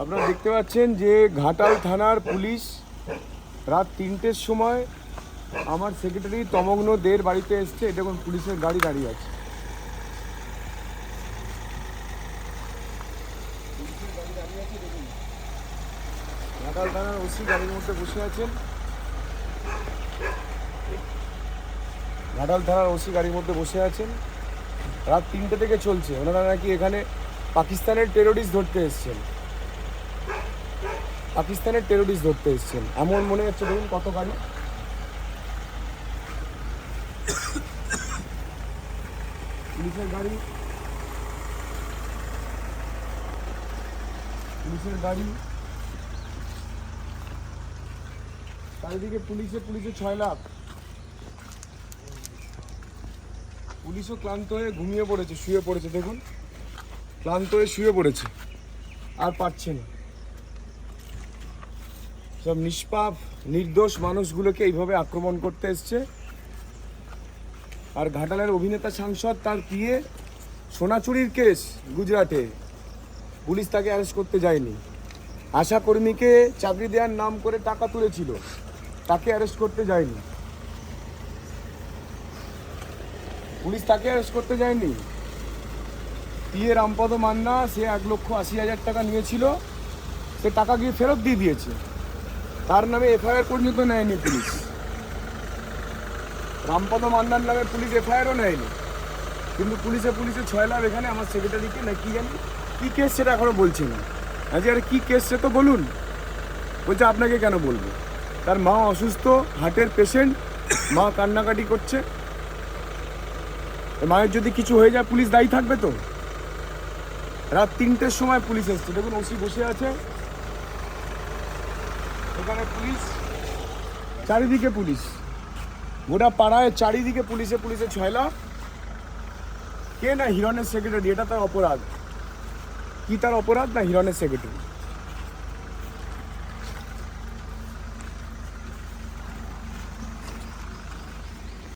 আপনারা দেখতে পাচ্ছেন যে ঘাটাল থানার পুলিশ রাত তিনটের সময় আমার সেক্রেটারি তমগ্ন দের বাড়িতে এসছে এটা এখন পুলিশের গাড়ি দাঁড়িয়ে আছে। ওসি গাড়ির মধ্যে বসে আছেন। ঘাটাল থানার ওসি গাড়ির মধ্যে বসে আছেন। রাত তিনটে থেকে চলছে। ওনারা নাকি এখানে পাকিস্তানের টেরোরিস্ট ধরতে এসছেন। পাকিস্তানের টেরোরিস্ট ধরতে এসছেন। এমন মনে হচ্ছে, দেখুন কত গাড়ি পুলিশের গাড়ি। পুলিশের গাড়ি। চারিদিকে পুলিশে পুলিশে ছয় লাখ। পুলিশও ক্লান্ত হয়ে ঘুমিয়ে পড়েছে, শুয়ে পড়েছে, দেখুন। ক্লান্ত হয়ে শুয়ে পড়েছে। আর পারছে না। সব নিষ্পাপ, নির্দোষ মানুষগুলোকে এইভাবে আক্রমণ করতে এসছে। আর ঘাটালের অভিনেতা সাংসদ তার পিয়ে সোনাচুরির কেস গুজরাটে। পুলিশ তাকে অ্যারেস্ট করতে যায়নি। আশা কর্মীকে চাকরি দেওয়ার নাম করে টাকা তুলেছিল। তাকে অ্যারেস্ট করতে যায়নি। পুলিশ তাকে অ্যারেস্ট করতে যায়নি। পিয়ে রামপদ মান্না, সে এক লক্ষ আশি হাজার টাকা নিয়েছিল। সে টাকা গিয়ে ফেরত দিয়ে দিয়েছে। তার নামে এফআইআর পর্যন্ত নেয়নি পুলিশ। রামপদ মান্নার নামে পুলিশ এফআইআরও নেয়নি। কিন্তু পুলিশে পুলিশে ছয় লাভ এখানে আমার সেক্রেটারিকে না কি জানি, কী কেস সেটা এখনও বলছে না। আজকে আরে কী কেস সে তো বলুন। বলছে, আপনাকে কেন বলব? তার মা অসুস্থ হার্টের পেশেন্ট মা কান্নাকাটি করছে। মায়ের যদি কিছু হয়ে যায়, পুলিশ দায়ী থাকবে তো? রাত তিনটের সময় পুলিশ এসছে। দেখুন, ওসি বসে আছে। এখানে পুলিশ, চারিদিকে পুলিশ। গোটা পাড়ায় চারিদিকে পুলিশে পুলিশে ছয়লা। কে না হিরণের সেক্রেটারি এটা তার অপরাধ। কি তার অপরাধ না হিরণের সেক্রেটারি